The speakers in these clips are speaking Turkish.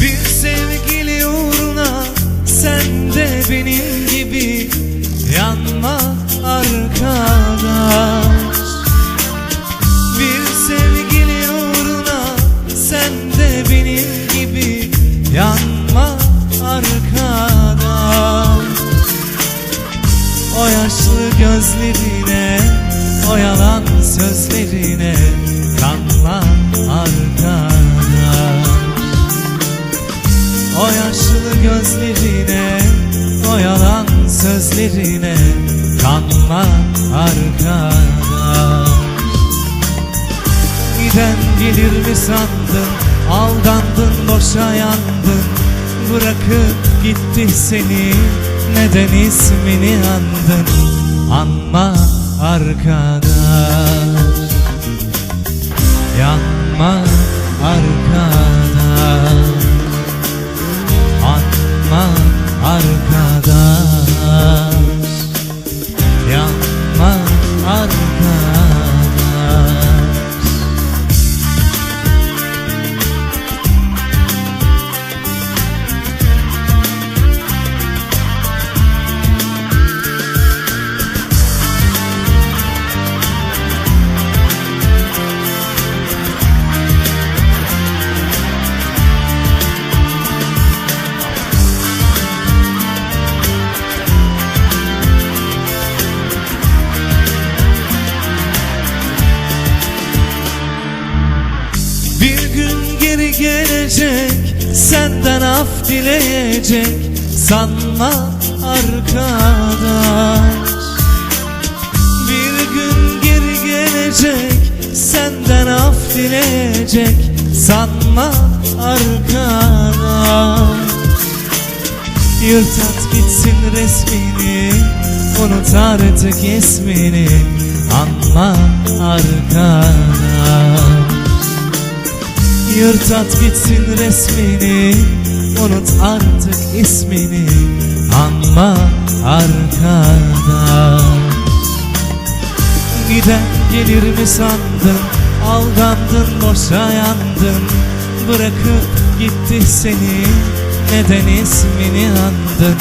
Bir sevgili uğruna sen de benim gibi yanma arkadaş. Bir sevgili uğruna sen de benim gibi yanma arkadaş. O yaşlı gözlerine, o yalan sözlerine kanma arkadaş. Gözlerine O yalan sözlerine Kanma arkadaş. Giden gelir mi sandın? Aldandın boşa yandın. Bırakıp gitti seni. Neden ismini andın? Anma arkadaş. Yanma geri gelecek Senden af dileyecek. Sanma arkadaş. Bir gün geri gelecek Senden af dileyecek. Sanma arkadaş. Yırt at gitsin resmini Unut artık ismini. Anma arkadaş Yırtat gitsin resmini Unut artık ismini. Anma arkada Giden gelir mi sandın? Algandın boşa yandın. Bırakıp gitti seni Neden ismini andın?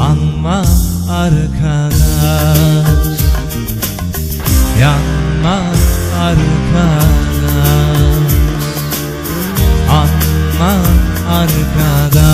Anma arkada Yanma arkada arkadan